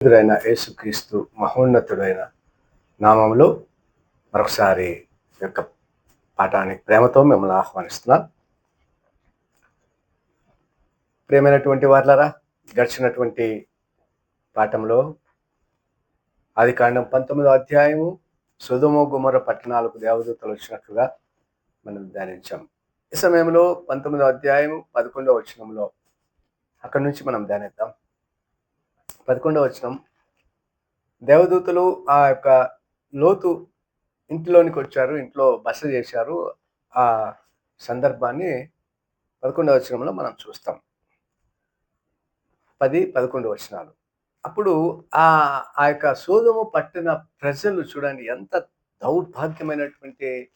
పరిశుద్ధుడైన యేసుక్రీస్తు మహోన్నతుడైన నామంలో మరొకసారి యొక్క పాఠానికి ప్రేమతో మిమ్మల్ని ఆహ్వానిస్తున్నాం. ప్రేమైనటువంటి వార్లరా గడిచినటువంటి పాఠంలో ఆది కాండం పంతొమ్మిదో అధ్యాయము సుధుమ గుమర పట్టణాలకు దేవదూతలు వచ్చినట్లుగా మనం ధ్యానించాం. ఈ సమయంలో పంతొమ్మిదో అధ్యాయము పదకొండవ వచనంలో అక్కడి నుంచి మనం ధ్యానిద్దాం. పదకొండవ వచనం. దేవదూతలు ఆ యొక్క లోతు ఇంటిలోనికి వచ్చారు ఇంట్లో బస చేశారు. ఆ సందర్భాన్ని పదకొండవ వచనంలో మనం చూస్తాం. పది పదకొండు వచనాలు. అప్పుడు ఆ ఆ యొక్క సోదము పట్టిన ప్రజలు చూడండి ఎంత దౌర్భాగ్యమైనటువంటి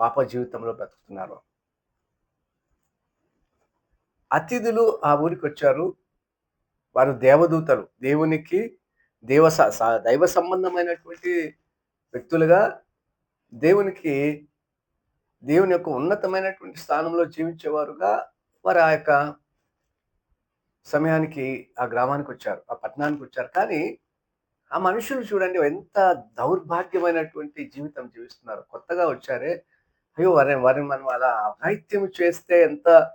పాప జీవితంలో బ్రతుకుతున్నారు. అతిథులు ఆ ఊరికి వచ్చారు. వారు దేవదూతలు. దేవునికి దేవ స- దైవ సంబంధమైనటువంటి వ్యక్తులుగా దేవునికి దేవుని యొక్క ఉన్నతమైనటువంటి స్థానంలో జీవించేవారుగా వారు ఆ యొక్క సమయానికి ఆ గ్రామానికి వచ్చారు ఆ పట్టణానికి వచ్చారు. కానీ ఆ మనుషులు చూడండి ఎంత దౌర్భాగ్యమైనటువంటి జీవితం జీవిస్తున్నారు. కొత్తగా వచ్చారే అయ్యో వారిని వారిని మనం అలా అఘాయిత్యం చేస్తే ఎంత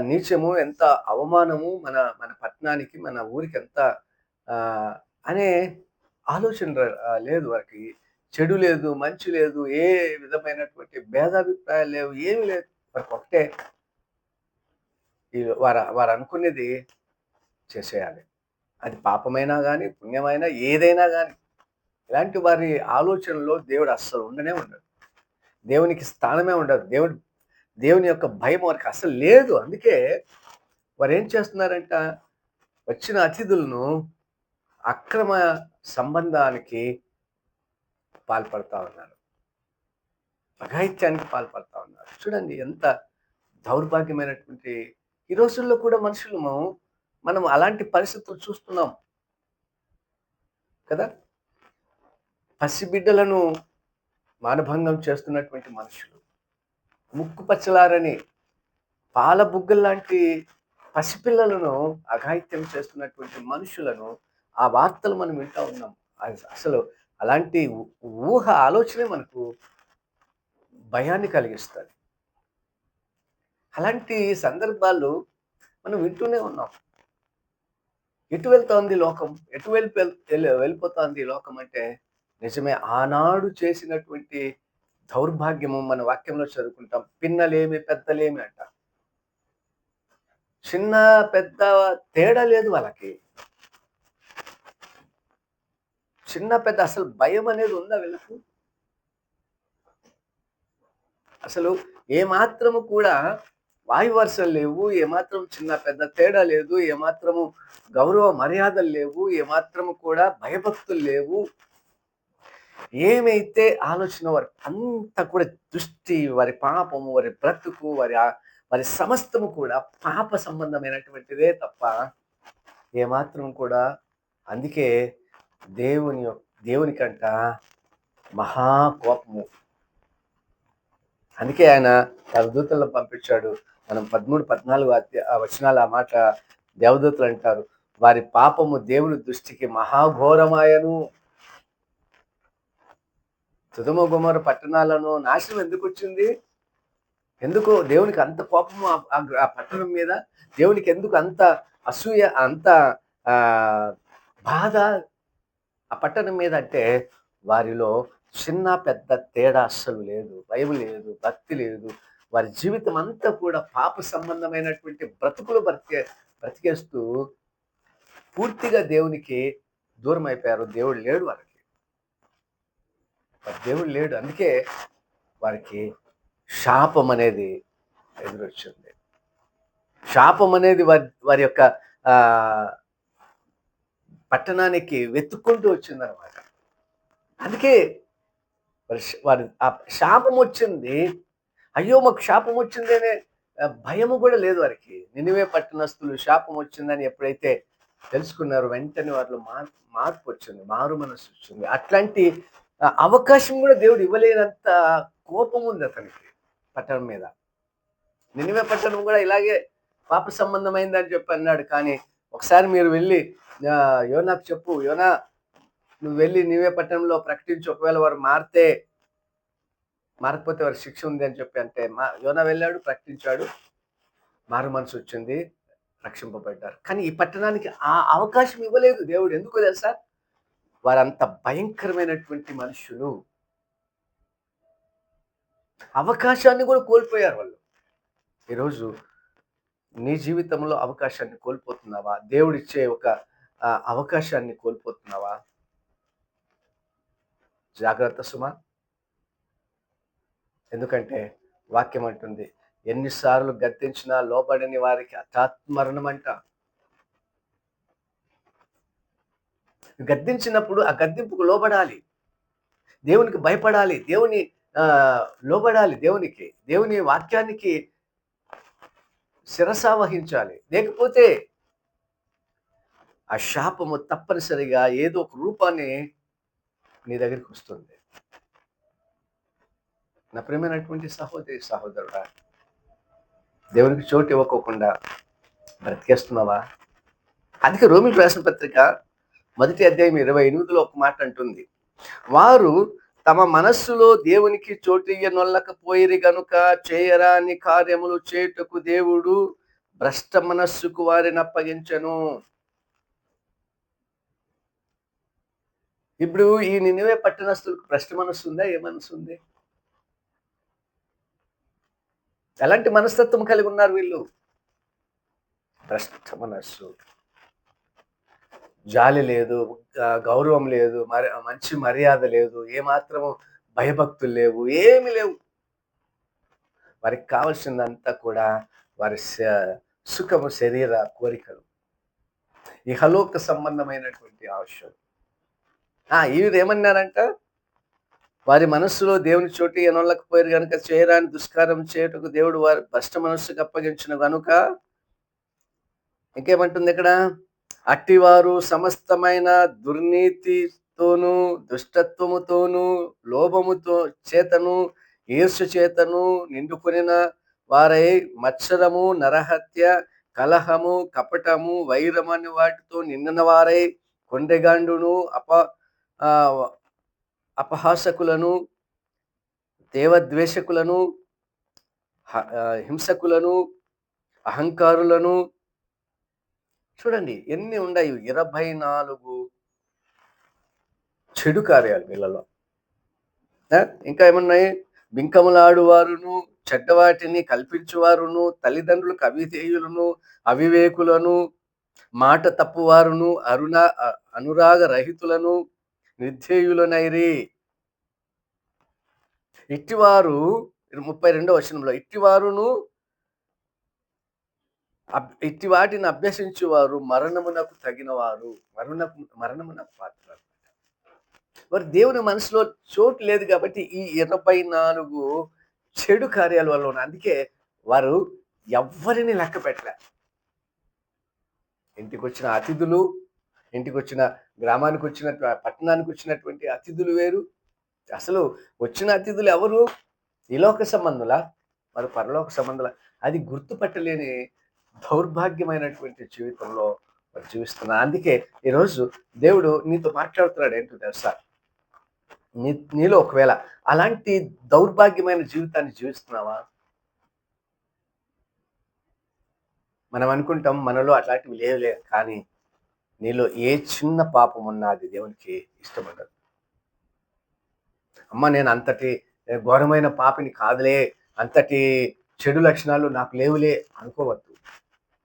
నీచము ఎంత అవమానము మన మన పట్టణానికి మన ఊరికి ఎంత ఆ, అనే ఆలోచన లేదు వారికి. చెడు లేదు మంచి లేదు ఏ విధమైనటువంటి భేదాభిప్రాయాలు లేవు ఏమీ లేదు. వారికి ఒకటే వారు వారు అనుకునేది చేసేయాలి. అది పాపమైనా కానీ పుణ్యమైనా ఏదైనా కానీ ఇలాంటి వారి ఆలోచనలో దేవుడు అస్సలు ఉండనే ఉండదు దేవునికి స్థానమే ఉండదు. దేవుడు దేవుని యొక్క భయం వారికి అసలు లేదు. అందుకే వారు ఏం చేస్తున్నారంట? వచ్చిన అతిథులను అక్రమ సంబంధానికి పాల్పడతా ఉన్నారు. అఘాయిత్యానికి పాల్పడతా ఉన్నారు. చూడండి ఎంత దౌర్భాగ్యమైనటువంటి ఈ రోజుల్లో కూడా మనుషులము మనం అలాంటి పరిస్థితులు చూస్తున్నాం. కదా? పసిబిడ్డలను మానభంగం చేస్తున్నటువంటి మనుషులు. ముక్కు పచ్చలారని పాల బుగ్గల్లాంటి పసిపిల్లలను అఘాయిత్యం చేస్తున్నటువంటి మనుషులను ఆ వార్తలు మనం వింటూ ఉన్నాం. అసలు అలాంటి ఊహ ఆలోచనే మనకు భయాన్ని కలిగిస్తుంది. అలాంటి సందర్భాలు మనం వింటూనే ఉన్నాం. ఎటు వెళ్తోంది లోకం? ఎటు వెళ్ళి వెళ్ళిపోతోంది లోకం అంటే నిజమే ఆనాడు చేసినటువంటి దౌర్భాగ్యము మన వాక్యంలో చదువుకుంటాం. పిన్నలేమి పెద్దలేమి అంట. చిన్న పెద్ద తేడా లేదు వాళ్ళకి. చిన్న పెద్ద అసలు భయం అనేది ఉందా వీళ్ళకు? అసలు ఏమాత్రము కూడా వాయు వరుసలు లేవు ఏమాత్రం చిన్న పెద్ద తేడా లేదు ఏమాత్రము గౌరవ మర్యాదలు లేవు ఏమాత్రము కూడా భయభక్తులు లేవు. ఏమైతే ఆలోచన వారి అంతా కూడా దృష్టి వారి పాపము వారి బ్రతుకు వారి వారి సమస్తము కూడా పాప సంబంధమైనటువంటిదే తప్ప ఏమాత్రం కూడా అందుకే దేవుని దేవునికంట మహా కోపము. అందుకే ఆయన తన దూతలను పంపించాడు. మనం పదమూడు పద్నాలుగు వచనాలు ఆ మాట దేవదూతలు అంటారు. వారి పాపము దేవుని దృష్టికి మహాఘోరమాయను. సుధమ గుమర పట్టణాలను నాశనం ఎందుకు వచ్చింది? ఎందుకు దేవునికి అంత కోపము ఆ- పట్టణం మీద? దేవునికి ఎందుకు అంత అసూయ అంత బాధ ఆ పట్టణం మీద అంటే వారిలో చిన్న పెద్ద తేడా అస్సలు లేదు భయం లేదు భక్తి లేదు. వారి జీవితం అంతా కూడా పాప సంబంధమైనటువంటి బ్రతుకులు బ్రతికే బ్రతికేస్తూ పూర్తిగా దేవునికి దూరం అయిపోయారు దేవుడు లేడు వారికి దేవుడు లేడు. అందుకే వారికి శాపం అనేది ఎదురొచ్చింది. శాపం అనేది వారి వారి యొక్క పట్టణానికి వెతుక్కుంటూ వచ్చిందనమాట అందుకే వారి ఆ శాపం వచ్చింది. అయ్యో మాకు శాపం వచ్చింది అనే భయము కూడా లేదు వారికి. నినివే పట్టణస్తులు శాపం వచ్చిందని ఎప్పుడైతే తెలుసుకున్నారో వెంటనే వారిలో మార్పు మార్పు వచ్చింది మారు మనసు వచ్చింది. అట్లాంటి అవకాశం కూడా దేవుడు ఇవ్వలేనంత కోపం ఉంది అతనికి పట్టణం మీద. నినివే పట్టణం కూడా ఇలాగే పాప సంబంధమైందని చెప్పి అన్నాడు. కానీ ఒకసారి మీరు వెళ్ళి యోనాకు చెప్పు యోనా నువ్వు వెళ్ళి నీవే పట్టణంలో ప్రకటించి ఒకవేళ వారు మారితే మారకపోతే వారి శిక్ష ఉంది అని చెప్పి అంటే మా యోనా వెళ్ళాడు ప్రకటించాడు. మారు మనసు వచ్చింది రక్షింపబడ్డారు. కానీ ఈ పట్టణానికి ఆ అవకాశం ఇవ్వలేదు దేవుడు. ఎందుకు తెలుసా? వారంత భయంకరమైనటువంటి మనుషులు అవకాశాన్ని కూడా కోల్పోయారు వాళ్ళు. ఈరోజు నీ జీవితంలో అవకాశాన్ని కోల్పోతున్నావా? దేవుడిచ్చే ఒక అవకాశాన్ని కోల్పోతున్నావా? జాగ్రత్త సుమా. ఎందుకంటే వాక్యం అంటుంది ఎన్నిసార్లు గద్దించినా లోబడని వారికి అతాత్మరణం అంట. గద్దించినప్పుడు ఆ గద్దింపుకు లోబడాలి. దేవునికి భయపడాలి. దేవుని లోబడాలి దేవునికి. దేవుని వాక్యానికి శిరస వహించాలి. లేకపోతే ఆ శాపము తప్పనిసరిగా ఏదో ఒక రూపాన్ని నీ దగ్గరికి వస్తుంది. నా ప్రేమైనటువంటి సహోదరి సహోదరుడా దేవునికి చోటు ఇవ్వకోకుండా బ్రతికేస్తున్నావా? అందుకే రోమిల్ రాసిన పత్రిక మొదటి అధ్యాయం ఇరవై ఎనిమిదిలో ఒక మాట అంటుంది. వారు తమ మనస్సులో దేవునికి చోటియ్యనొల్లకపోయిరి గనుక చేయరాని కార్యములు చేయుటకు దేవుడు భ్రష్ట మనస్సుకు వారిని అప్పగించను. ఇప్పుడు ఈ నినివే పట్టణస్తులకు భ్రష్ట మనస్సు ఉందా? ఏ మనసు ఉంది? ఎలాంటి మనస్తత్వం కలిగి ఉన్నారు వీళ్ళు? భ్రష్ట మనస్సు. జాలి లేదు గౌరవం లేదు మరి మంచి మర్యాద లేదు ఏమాత్రము భయభక్తులు లేవు ఏమి లేవు. వారికి కావలసిందంతా కూడా వారి శ- సుఖము శరీర కోరికలు. ఇహలోక సంబంధమైనటువంటి ఆవశ్యం వీరు ఏమన్నారంట? వారి మనస్సులో దేవుని చోటి ఎనొల్లకపోయారు కనుక చేయరాని దుష్కారం చేయుటకు దేవుడు వారి భ్రష్ట మనస్సుకు అప్పగించిన కనుక ఇంకేమంటుంది ఇక్కడ? అట్టివారు సమస్తమైన దుర్నీతితోనూ దుష్టత్వముతోనూ లోభముతో చేతను ఈర్షు చేతను నిండుకొనిన వారై మత్సరము నరహత్య కలహము కపటము వైరమని వాటితో నిండిన వారై కొండెగాండును అప అపహాసకులను దేవద్వేషకులను హ- హింసకులను అహంకారులను చూడండి ఎన్ని ఉన్నాయి ఇరవై నాలుగు చెడు కార్యాలు వీళ్ళలో. ఇంకా ఏమున్నాయి? బింకములాడువారును చెడ్డవాటిని కల్పించువారును తల్లిదండ్రులకు అవిధేయులను అవివేకులను మాట తప్పువారును అరుణ అనురాగ రహితులను నిర్ధేయులనైరి. ఇట్టివారు ముప్పై రెండో వచనంలో ఇట్టివారును ఇట్టి వాటిని అభ్యసించేవారు మరణమునకు తగినవారు. మరణకు మరణమునకు పాత్ర మరి దేవుని మనసులో చోటు లేదు కాబట్టి ఈ ఇరవై నాలుగు చెడు కార్యాల వల్ల ఉన్న అందుకే వారు ఎవ్వరిని లెక్క పెట్టలే. ఇంటికి వచ్చిన అతిథులు ఇంటికి వచ్చిన గ్రామానికి వచ్చిన పట్టణానికి వచ్చినటువంటి అతిథులు వేరు. అసలు వచ్చిన అతిథులు ఎవరు? ఇలోక సంబంధుల? మరి పరలోక సంబంధుల? అది గుర్తుపట్టలేని దౌర్భాగ్యమైనటువంటి జీవితంలో జీవిస్తున్నా. అందుకే ఈరోజు దేవుడు నీతో మాట్లాడుతున్నాడు ఏంటో తెలుసా? నీ నీలో ఒకవేళ అలాంటి దౌర్భాగ్యమైన జీవితాన్ని జీవిస్తున్నావా? మనం అనుకుంటాం మనలో అట్లాంటివి లేవులే కానీ నీలో ఏ చిన్న పాపం ఉన్నా అది దేవునికి ఇష్టపడదు. అమ్మ నేను అంతటి ఘోరమైన పాపిని కాదులే అంతటి చెడు లక్షణాలు నాకు లేవులే అనుకోవద్దు.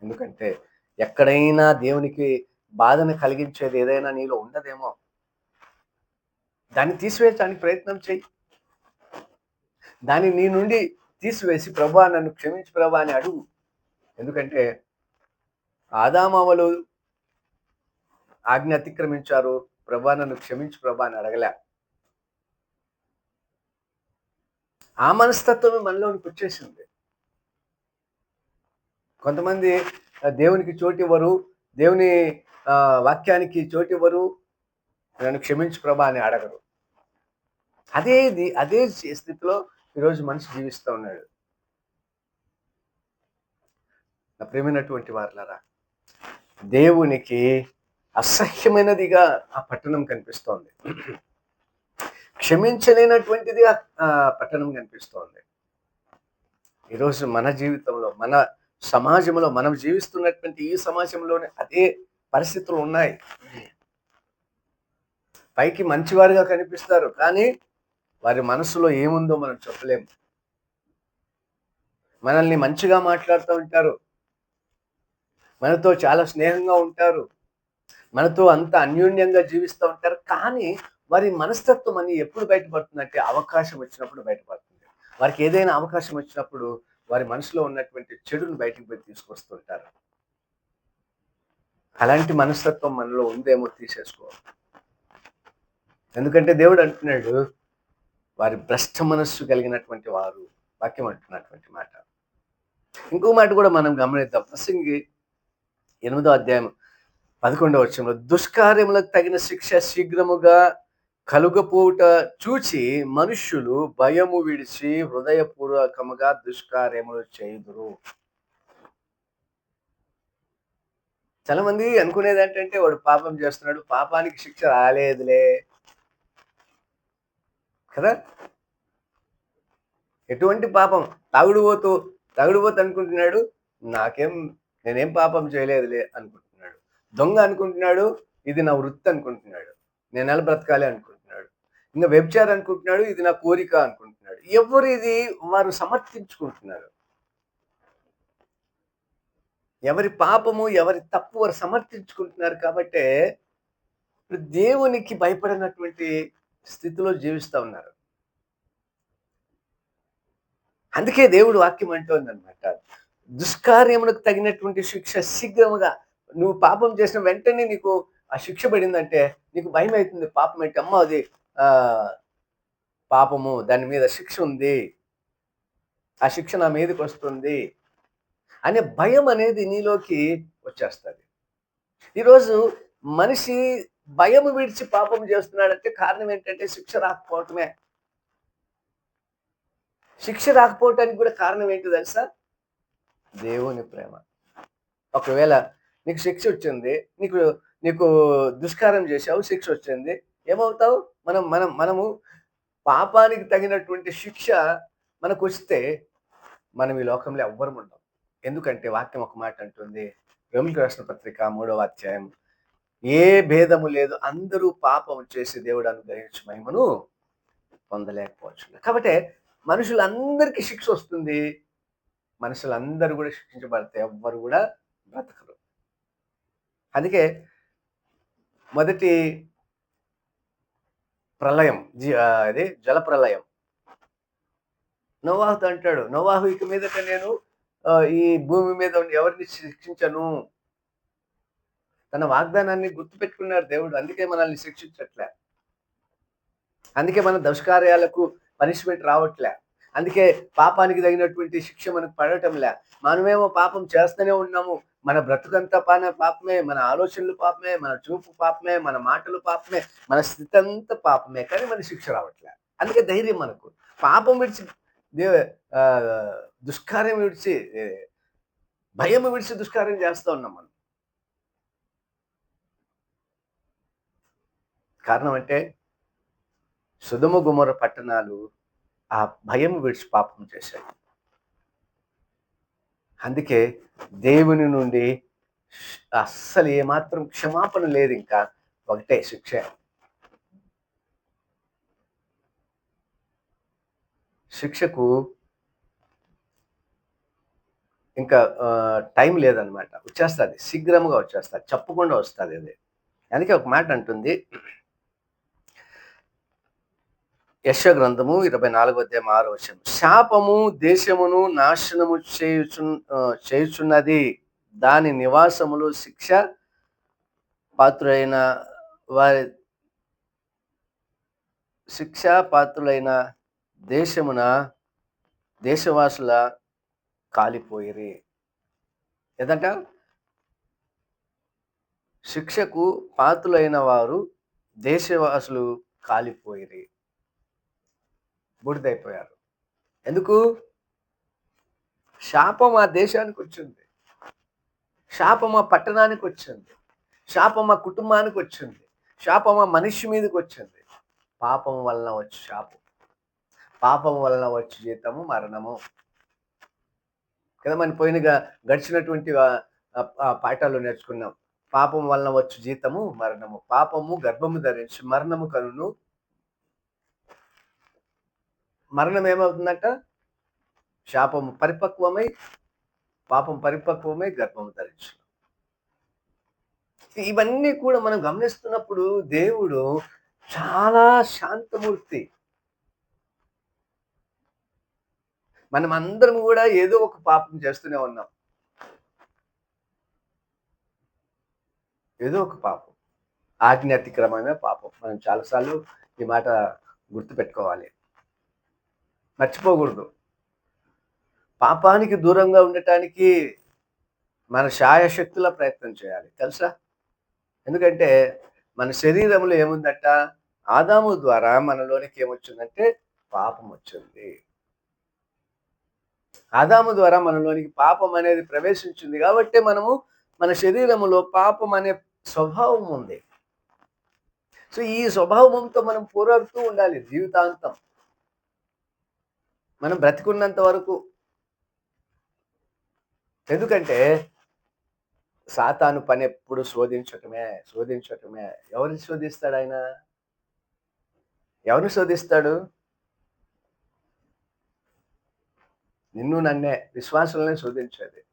ఎందుకంటే ఎక్కడైనా దేవునికి బాధను కలిగించేది ఏదైనా నీలో ఉండదేమో. దాన్ని తీసివేయడానికి ప్రయత్నం చెయ్యి దాన్ని నీ నుండి తీసివేసి ప్రభా నన్ను క్షమించి ప్రభా అని అడుగు. ఎందుకంటే ఆదామావలు ఆజ్ఞ అతిక్రమించారు. ప్రభా నన్ను క్షమించి ప్రభా అని అడగలే. ఆ మనస్తత్వమే మనలోనికి వచ్చేసింది. కొంతమంది దేవునికి చోటు ఇవ్వరు దేవుని ఆ, వాక్యానికి చోటు ఇవ్వరు నన్ను క్షమించు ప్రభా అని అడగరు. అదే అదే స్థితిలో ఈరోజు మనిషి జీవిస్తూ ఉన్నాడు. నా ప్రేమైనటువంటి వారులారా దేవునికి అసహ్యమైనదిగా ఆ పట్టణం కనిపిస్తోంది. క్షమించలేనటువంటిదిగా ఆ పట్టణం కనిపిస్తోంది. ఈరోజు మన జీవితంలో మన సమాజంలో మనం జీవిస్తున్నటువంటి ఈ సమాజంలోనే అదే పరిస్థితులు ఉన్నాయి. పైకి మంచివారుగా కనిపిస్తారు కానీ వారి మనసులో ఏముందో మనం చెప్పలేము మనల్ని మంచిగా మాట్లాడుతూ ఉంటారు. మనతో చాలా స్నేహంగా ఉంటారు. మనతో అంత అన్యోన్యంగా జీవిస్తూ ఉంటారు. కానీ వారి మనస్తత్వం అని ఎప్పుడు బయటపడుతుందంటే అవకాశం వచ్చినప్పుడు బయటపడుతుంది. వారికి ఏదైనా అవకాశం వచ్చినప్పుడు వారి మనసులో ఉన్నటువంటి చెడును బయటికి పోయి తీసుకొస్తుంటారు. అలాంటి మనస్తత్వం మనలో ఉందేమో తీసేసుకో. ఎందుకంటే దేవుడు అంటున్నాడు వారి భ్రష్ట మనస్సు కలిగినటువంటి వారు వాక్యం అంటున్నటువంటి మాట. ఇంకో మాట కూడా మనం గమనిద్దాం. ప్రసంగి ఎనిమిదో అధ్యాయం పదకొండవ వచ్చంలో దుష్కార్యములకు తగిన శిక్ష శీఘ్రముగా కలుగపోవుట చూచి మనుష్యులు భయము విడిచి హృదయపూర్వకముగా దుష్కార్యములు చేయుదురు. చాలా మంది అనుకునేది ఏంటంటే వాడు పాపం చేస్తున్నాడు పాపానికి శిక్ష రాలేదులే. కదా? ఎటువంటి పాపం? తాగుడుపోతూ తాగుడుపోతూ అనుకుంటున్నాడు నాకేం నేనేం పాపం చేయలేదులే అనుకుంటున్నాడు. దొంగ అనుకుంటున్నాడు ఇది నా వృత్తి అనుకుంటున్నాడు. నేను ఎలా బ్రతకాలి అనుకుంటున్నాడు? ఇంకా వ్యభిచారం అనుకుంటున్నాడు ఇది నా కోరిక అనుకుంటున్నాడు. ఎవరు ఇది? వారు సమర్థించుకుంటున్నారు. ఎవరి పాపము ఎవరి తప్పు వారు సమర్థించుకుంటున్నారు కాబట్టే దేవునికి భయపడినటువంటి స్థితిలో జీవిస్తూ ఉన్నారు. అందుకే దేవుడు వాక్యం అంటోంది అనమాట దుష్కార్యములకు తగినటువంటి శిక్ష శీఘ్రముగా నువ్వు పాపం చేసిన వెంటనే నీకు ఆ శిక్ష పడిందంటే నీకు భయం అవుతుంది పాపం అంటే అమ్మ అది పాపము దాని మీద శిక్ష ఉంది. ఆ శిక్ష నా మీదకి వస్తుంది అనే భయం అనేది నీలోకి వచ్చేస్తుంది. ఈరోజు మనిషి భయం విడిచి పాపం చేస్తున్నాడంటే కారణం ఏంటంటే శిక్ష రాకపోవటమే. శిక్ష రాకపోవటానికి కూడా కారణం ఏంటి తెలుసా? దేవుని ప్రేమ. ఒకవేళ నీకు శిక్ష వచ్చింది నీకు నీకు దుష్కారం చేసావు శిక్ష వచ్చింది ఏమవుతావు? మనం మనం మనము పాపానికి తగినటువంటి శిక్ష మనకు వస్తే మనం ఈ లోకంలో ఎవ్వరం ఉండం ఎందుకంటే వాక్యం ఒక మాట అంటుంది రమికి రాసిన పత్రిక మూడవ అధ్యాయం ఏ భేదము లేదు అందరూ పాపం చేసి దేవుడు అనుగ్రహించి మహిమను పొందలేకపోవచ్చు కాబట్టి మనుషులందరికీ శిక్ష వస్తుంది మనుషులందరూ కూడా శిక్షించబడితే ఎవ్వరు కూడా బ్రతకరు. అందుకే మొదటి ప్రళయం జీ అది జల ప్రళయం నోవాహుతో అంటాడు. నోవాహు ఇక మీదట నేను ఈ భూమి మీద ఉండి ఎవరిని శిక్షించను? తన వాగ్దానాన్ని గుర్తుపెట్టుకున్నాడు దేవుడు. అందుకే మనల్ని శిక్షించట్లే. అందుకే మన దుష్కార్యాలకు పనిష్మెంట్ రావట్లే. అందుకే పాపానికి తగినటువంటి శిక్ష మనకు పడటంలే. మనమేమో పాపం చేస్తూనే ఉన్నాము. మన బ్రతుకంతా పాన పాపమే మన ఆలోచనలు పాపమే మన చూపు పాపమే మన మాటలు పాపమే మన స్థితి అంతా పాపమే. కానీ మన శిక్ష రావట్లే. అందుకే ధైర్యం మనకు. పాపం విడిచి దేవ దుష్కార్యం విడిచి భయం విడిచి దుష్కార్యం చేస్తూ ఉన్నాం మనం. కారణం అంటే సుధమ గుమర పట్టణాలు ఆ భయం విడిచి పాపం చేశాయి. అందుకే దేవుని నుండి అస్సలు ఏమాత్రం క్షమాపణ లేదు ఇంకా ఒకటే శిక్ష. శిక్షకు ఇంకా టైం లేదనమాట వచ్చేస్తుంది. శీఘ్రముగా వచ్చేస్తుంది. చెప్పకుండా వస్తుంది అది. అందుకే ఒక మాట అంటుంది. యశ గ్రంథము ఇరవై నాలుగో అధ్యాయం ఆరో వచనం. శాపము దేశమును నాశనము చేయుచు చేయుచున్నది. దాని నివాసములు శిక్ష పాత్రులైన వారి శిక్ష పాత్రులైన దేశమున దేశవాసుల కాలిపోయిరి. ఏదంట? శిక్షకు పాత్రులైన వారు దేశవాసులు కాలిపోయిరి. బూడిదైపోయారు. ఎందుకు? శాపం ఆ దేశానికి వచ్చింది. శాపం ఆ పట్టణానికి వచ్చింది. శాపం ఆ కుటుంబానికి వచ్చింది. శాపం ఆ మనిషి మీదకి వచ్చింది. పాపం వలన వచ్చి శాపం. పాపం వలన వచ్చి జీతము మరణము. కదా మన పోయినగా గడిచినటువంటి పాఠాలు నేర్చుకున్నాం. పాపం వలన వచ్చు జీతము మరణము. పాపము గర్భము ధరించి మరణము కనును. మరణం ఏమవుతుందంట? శాపము పరిపక్వమై పాపం పరిపక్వమై గర్భము ధరించడం ఇవన్నీ కూడా మనం గమనిస్తున్నప్పుడు దేవుడు చాలా శాంతమూర్తి. మనం అందరం కూడా ఏదో ఒక పాపం చేస్తూనే ఉన్నాం. ఏదో ఒక పాపం. ఆజ్ఞ అతిక్రమమే పాపం. మనం చాలాసార్లు ఈ మాట గుర్తుపెట్టుకోవాలి. మర్చిపోకూడదు. పాపానికి దూరంగా ఉండటానికి మన శాయశక్తుల ప్రయత్నం చేయాలి. తెలుసా? ఎందుకంటే మన శరీరంలో ఏముందట? ఆదాము ద్వారా మనలోనికి ఏమొచ్చిందంటే పాపం వచ్చింది ఆదాము ద్వారా మనలోనికి పాపం అనేది ప్రవేశించింది కాబట్టి మనము మన శరీరములో పాపం అనే స్వభావం ఉంది. సో ఈ స్వభావంతో మనం పోరాడుతూ ఉండాలి జీవితాంతం. మనం బ్రతికున్నంత వరకు ఎందుకంటే సాతాను పని ఎప్పుడు శోధించటమే శోధించటమే. ఎవరిని శోధిస్తాడు ఆయన? ఎవరిని శోధిస్తాడు? నిన్ను నన్నే విశ్వాసులనే శోధించేది.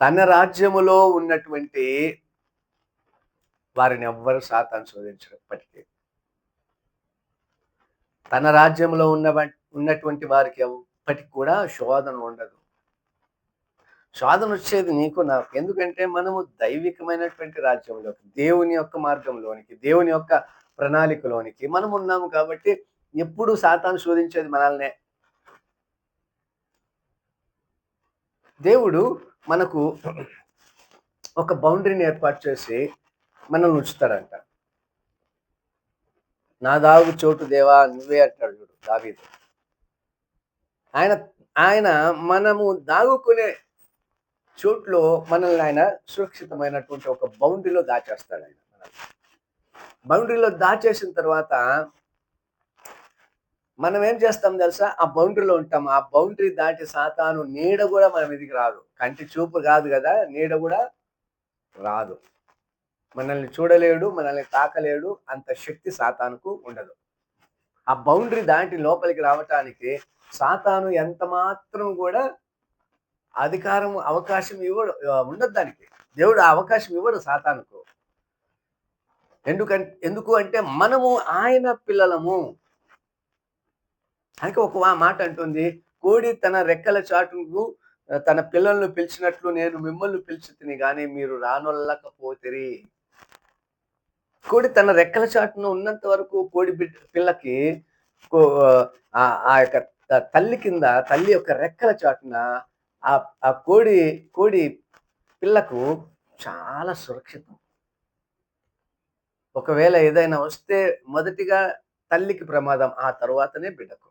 తన రాజ్యములో ఉన్నటువంటి వారిని ఎవ్వరు సాతాను శోధించినప్పటికీ తన రాజ్యంలో ఉన్న ఉన్నటువంటి వారికి ఎప్పటికి కూడా శోధన ఉండదు. శోధన వచ్చేది నీకు నాకు. ఎందుకంటే మనము దైవికమైనటువంటి రాజ్యంలోకి దేవుని యొక్క మార్గంలోనికి దేవుని యొక్క ప్రణాళికలోనికి మనం ఉన్నాము కాబట్టి ఎప్పుడు సాతాను శోధించేది మనల్నే. దేవుడు మనకు ఒక బౌండరీని ఏర్పాటు చేసి మనల్ని ఉంచుతాడంట. నా దాగు చోటు దేవా నువ్వే అంటాడు చూడు దావీదు. ఆయన ఆయన మనము దాగుకునే చోట్లో మనల్ని ఆయన సురక్షితమైనటువంటి ఒక బౌండరీలో దాచేస్తాడు ఆయన బౌండరీలో దాచేసిన తర్వాత మనం ఏం చేస్తాం తెలుసా? ఆ బౌండరీలో ఉంటాం. ఆ బౌండరీ దాటి సాతాను నీడ కూడా మన మీదకి రాదు. కంటి చూపు కాదు కదా? నీడ కూడా రాదు. మనల్ని చూడలేడు మనల్ని తాకలేడు. అంత శక్తి సాతానుకు ఉండదు. ఆ బౌండరీ దాటి లోపలికి రావటానికి సాతాను ఎంత మాత్రం కూడా అధికారం అవకాశం ఇవ్వడు ఉండదు దానికి. దేవుడు ఆ అవకాశం ఇవ్వడు సాతానుకు. ఎందుకంటే ఎందుకు అంటే మనము ఆయన పిల్లలము. అని ఒక వా- మాట అంటుంది కోడి తన రెక్కల చాటుకు తన పిల్లలను పిలిచినట్లు నేను మిమ్మల్ని పిలిచితిని కానీ మీరు రానొల్లకపోతిరి. కోడి తన రెక్కల చాటున ఉన్నంత వరకు కోడి బిడ్డ పిల్లకి కో- ఆ ఆ యొక్క తల్లి కింద తల్లి యొక్క రెక్కల చాటున ఆ ఆ కోడి కోడి పిల్లకు చాలా సురక్షితం. ఒకవేళ ఏదైనా వస్తే మొదటిగా తల్లికి ప్రమాదం ఆ తర్వాతనే బిడ్డకు.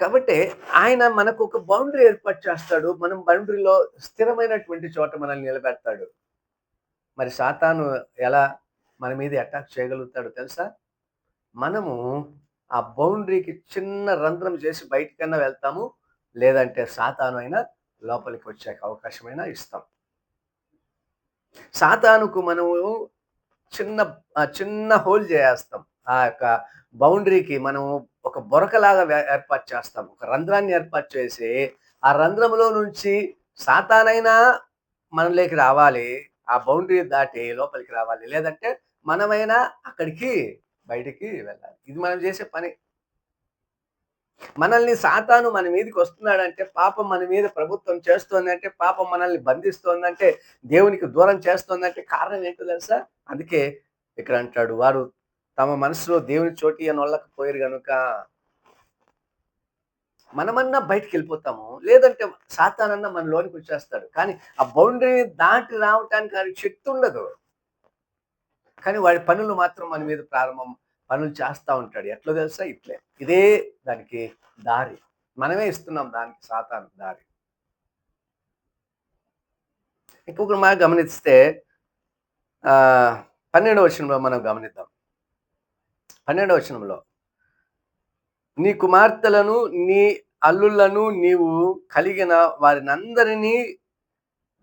కాబట్టి ఆయన మనకు ఒక బౌండరీ ఏర్పాటు చేస్తాడు. మనం బౌండరీలో స్థిరమైనటువంటి చోట మనల్ని నిలబెడతాడు. మరి సాతాను ఎలా మన మీద అటాక్ చేయగలుగుతాడో తెలుసా? మనము ఆ బౌండరీకి చిన్న రంధ్రం చేసి బయటికన్నా వెళ్తాము లేదంటే సాతాను అయినా లోపలికి వచ్చే అవకాశమైనా ఇస్తాం. సాతానుకు మనము చిన్న చిన్న హోల్ చేస్తాం ఆ యొక్క బౌండరీకి మనము ఒక బొరకలాగా ఏర్పాటు చేస్తాం. ఒక రంధ్రాన్ని ఏర్పాటు చేసి ఆ రంధ్రంలో నుంచి సాతానైనా మనలోకి రావాలి. ఆ బౌండరీ దాటి లోపలికి రావాలి. లేదంటే మనమైనా అక్కడికి బయటికి వెళ్ళాలి. ఇది మనం చేసే పని. మనల్ని సాతాను మన మీదకి వస్తున్నాడంటే పాపం మన మీద ప్రభుత్వం చేస్తోందంటే పాపం మనల్ని బంధిస్తోందంటే దేవునికి దూరం చేస్తోందంటే కారణం ఏంటో తెలుసా? అందుకే ఇక్కడ అంటాడు వారు తమ మనసులో దేవుని చోటి అని వాళ్ళకపోయారు కనుక మనమన్నా బయటికి వెళ్ళిపోతాము లేదంటే సాతానన్నా మన లోనికి వచ్చేస్తాడు. కానీ ఆ బౌండరీని దాటి రావటానికి వాడికి శక్తి ఉండదు. కానీ వాడి పనులు మాత్రం మన మీద ప్రారంభం పనులు చేస్తూ ఉంటాడు. ఎట్లా తెలుసా? ఇట్లే. ఇదే దానికి దారి. మనమే ఇస్తున్నాం దానికి సాతాను దారి. ఇంకొక మనం గమనిస్తే ఆ, పన్నెండవ వచనంలో మనం గమనిద్దాం. పన్నెండవ వచనంలో నీ కుమార్తెలను నీ అల్లులను నీవు కలిగిన వారినందరినీ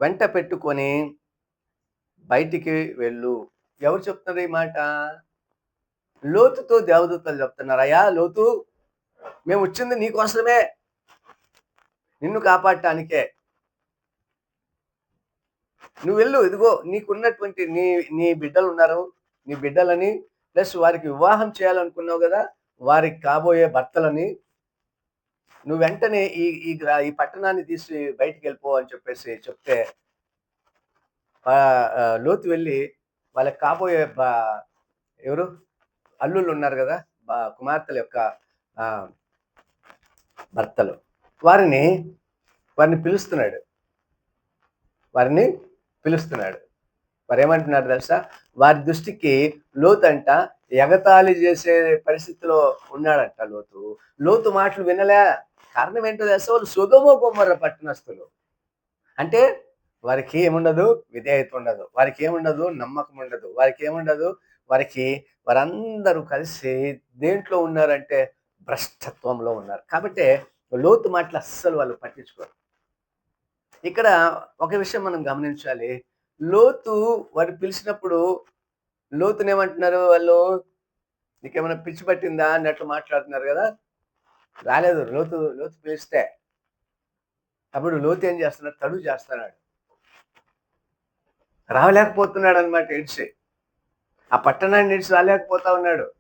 వెంట పెట్టుకొని బయటికి వెళ్ళు. ఎవరు చెప్తున్నారు ఈ మాట? లోతుతో దేవదూతలు చెప్తున్నారు అయ్యా లోతు మేము వచ్చింది నీకోసమే నిన్ను కాపాడటానికే. నువ్వు వెళ్ళు ఇదిగో నీకున్నటువంటి నీ నీ బిడ్డలు ఉన్నారు. నీ బిడ్డలని ప్లస్ వారికి వివాహం చేయాలనుకున్నావు కదా. వారికి కాబోయే భర్తలని నువ్వు వెంటనే ఈ ఈ ఈ పట్టణాన్ని తీసి బయటికి వెళ్ళిపో అని చెప్పేసి చెప్తే లోతు వెళ్ళి వాళ్ళకి కాబోయే బా- ఎవరు? అల్లుళ్ళు ఉన్నారు కదా బా- కుమార్తెల యొక్క భర్తలు. వారిని వారిని పిలుస్తున్నాడు. వారిని పిలుస్తున్నాడు. వారు ఏమంటున్నారు తెలుసా? వారి దృష్టికి లోతు అంట ఎగతాళి చేసే పరిస్థితిలో ఉన్నాడంట లోతు. లోతు మాటలు వినలే. కారణం ఏంటో తెలుసా? వాళ్ళు సుగమో గుమ్మర పట్టణస్తులు. అంటే వారికి ఏముండదు? విధేయత ఉండదు. వారికి ఏముండదు? నమ్మకం ఉండదు. వారికి ఏముండదు? వారికి వారందరూ కలిసి దేంట్లో ఉన్నారంటే భ్రష్టత్వంలో ఉన్నారు. కాబట్టి లోతు మాటలు అస్సలు వాళ్ళు పట్టించుకోరు. ఇక్కడ ఒక విషయం మనం గమనించాలి. లోతు వారు పిలిచినప్పుడు లోతుని ఏమంటున్నారు వాళ్ళు? నీకేమైనా పిచ్చి పట్టిందా అన్నట్లు మాట్లాడుతున్నారు కదా? రాలేదు లోతు లోతు పిలిస్తే. అప్పుడు లోతు ఏం చేస్తున్నాడు? తడు చేస్తున్నాడు. రావలేకపోతున్నాడు అనమాట ఇడిచి ఆ పట్టణాన్ని ఇడిచి రాలేకపోతా ఉన్నాడు.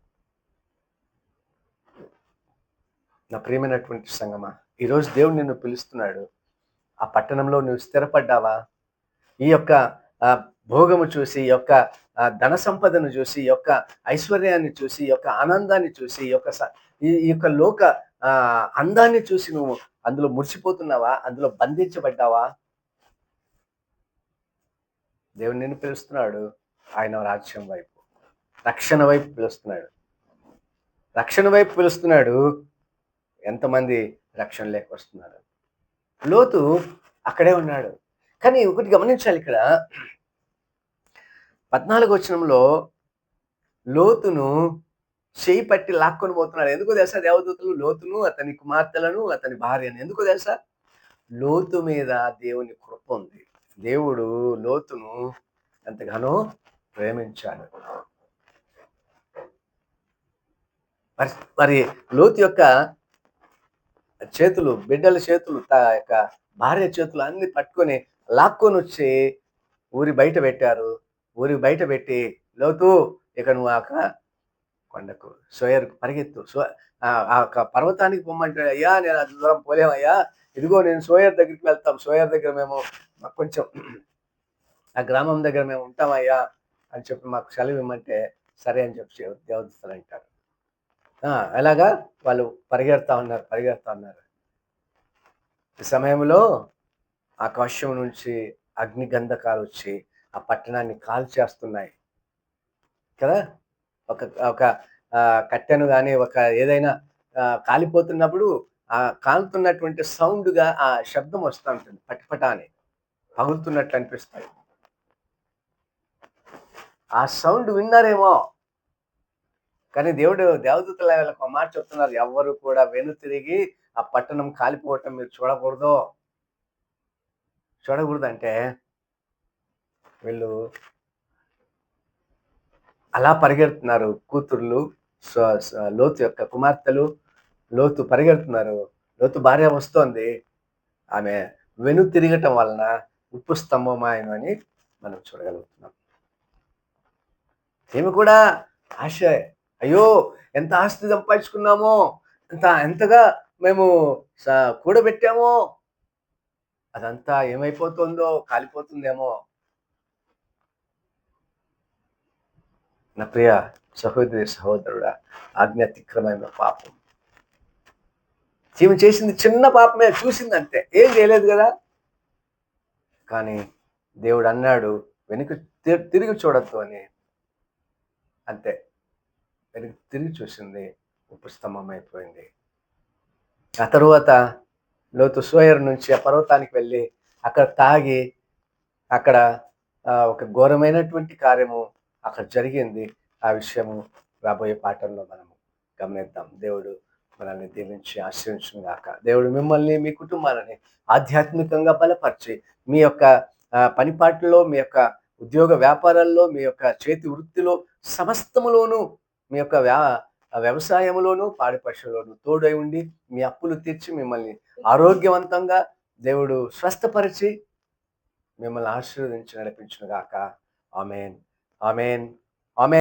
నా ప్రియమైనటువంటి సంగమా ఈరోజు దేవుడు నిన్ను పిలుస్తున్నాడు. ఆ పట్టణంలో నువ్వు స్థిరపడ్డావా? ఈ యొక్క భోగము చూసి యొక్క ధన సంపదను చూసి యొక్క ఐశ్వర్యాన్ని చూసి యొక్క ఆనందాన్ని చూసి యొక్క స- ఈ యొక్క లోక ఆ, అందాన్ని చూసి నువ్వు అందులో మురిసిపోతున్నావా? అందులో బంధించబడ్డావా? దేవుడు నిన్ను పిలుస్తున్నాడు. ఆయన రాజ్యం వైపు. రక్షణ వైపు పిలుస్తున్నాడు. రక్షణ వైపు పిలుస్తున్నాడు. ఎంతమంది రక్షణ లేక వస్తున్నారు? లోతు అక్కడే ఉన్నాడు. కానీ ఒకటి గమనించాలి ఇక్కడ. పద్నాలుగు వచనంలో లోతును చేయి పట్టి లాక్కొని పోతున్నాడు ఎందుకో తెలుసా? దేవదూతలు లోతును అతని కుమార్తెలను అతని భార్యను. ఎందుకో తెలుసా? లోతు మీద దేవుని కృప ఉంది. దేవుడు లోతును ఎంతగానో ప్రేమించాడు. మరి మరి లోతు యొక్క చేతులు బిడ్డల చేతులు తా యొక్క భార్య చేతులు అన్ని పట్టుకొని లాక్కొని వచ్చి ఊరి బయట పెట్టారు. ఊరి బయట పెట్టి లోతు ఇక నువ్వు ఆక కొండకు సోయర్కు పరిగెత్తు. సో ఆ- యొక్క పర్వతానికి పొమ్మంటాడు అయ్యా నేను అంత దూరం పోలేమయ్యా. ఇదిగో నేను సోయర్ దగ్గరికి వెళ్తాం. సోయర్ దగ్గర మేము మాకు కొంచెం ఆ గ్రామం దగ్గర మేము ఉంటామయ్యా అని చెప్పి మాకు సెలవు ఇమ్మంటే సరే అని చెప్పి దేవదూతలు అంటారు. అలాగా వాళ్ళు పరిగెడతా ఉన్నారు పరిగెడతా ఉన్నారు. ఈ సమయంలో ఆకాశం నుంచి అగ్ని గంధకాలు వచ్చి ఆ పట్టణాన్ని కాల్చేస్తున్నాయి. కదా? ఒక ఒక కట్టెను కానీ ఒక ఏదైనా కాలిపోతున్నప్పుడు ఆ కాలుతున్నటువంటి సౌండ్గా ఆ శబ్దం వస్తూ ఉంటుంది పటపట అని పగులుతున్నట్లు అనిపిస్తాయి. ఆ సౌండ్ విన్నారేమో? కానీ దేవుడు దేవదూతల వాళ్ళకి ఒక మాట చెప్తున్నారు ఎవ్వరు కూడా వెను తిరిగి ఆ పట్టణం కాలిపోవటం మీరు చూడకూడదు. చూడకూడదు అంటే వీళ్ళు అలా పరిగెడుతున్నారు కూతుర్లు లోతు యొక్క కుమార్తెలు లోతు పరిగెడుతున్నారు. లోతు భార్య వస్తోంది. ఆమె వెను తిరగటం వలన ఉప్పు స్తంభం అని మనం చూడగలుగుతున్నాం. ఈమె కూడా ఆశ. అయ్యో ఎంత ఆస్తి సంపాదించుకున్నామో ఎంత ఎంతగా మేము కూడబెట్టామో అదంతా ఏమైపోతుందో కాలిపోతుందేమో. నా ప్రియ సహోదరి సహోదరుడా ఆజ్ఞాతిక్రమైన పాపం. ఈమె చేసింది చిన్న పాపమే చూసింది అంతే ఏం చేయలేదు కదా? కానీ దేవుడు అన్నాడు వెనుక తి- తిరిగి చూడొద్దు అని. అంతే. వెనుక తిరిగి చూసింది ఉపస్తంభం అయిపోయింది. ఆ తరువాత లోతు సోయర్ నుంచి ఆ పర్వతానికి వెళ్ళి అక్కడ తాగి అక్కడ ఒక ఘోరమైనటువంటి కార్యము అక్కడ జరిగింది. ఆ విషయము రాబోయే పాఠంలో మనము గమనిద్దాం. దేవుడు మనల్ని దీవించి ఆశ్రయించిన గాక. దేవుడు మిమ్మల్ని మీ కుటుంబాలని ఆధ్యాత్మికంగా బలపరిచి మీ యొక్క ఆ, పనిపాట్లలో మీ యొక్క ఉద్యోగ వ్యాపారాల్లో మీ యొక్క చేతి వృత్తిలో సమస్తములోనూ మీ యొక్క వ్యా ఆ వ్యవసాయములోను పాడి పశువులోను తోడై ఉండి మీ అప్పులు తీర్చి మిమ్మల్ని ఆరోగ్యవంతంగా దేవుడు స్వస్థపరిచి మిమ్మల్ని ఆశీర్వదించి నడిపించును గాక ఆమెన్. ఆమెన్.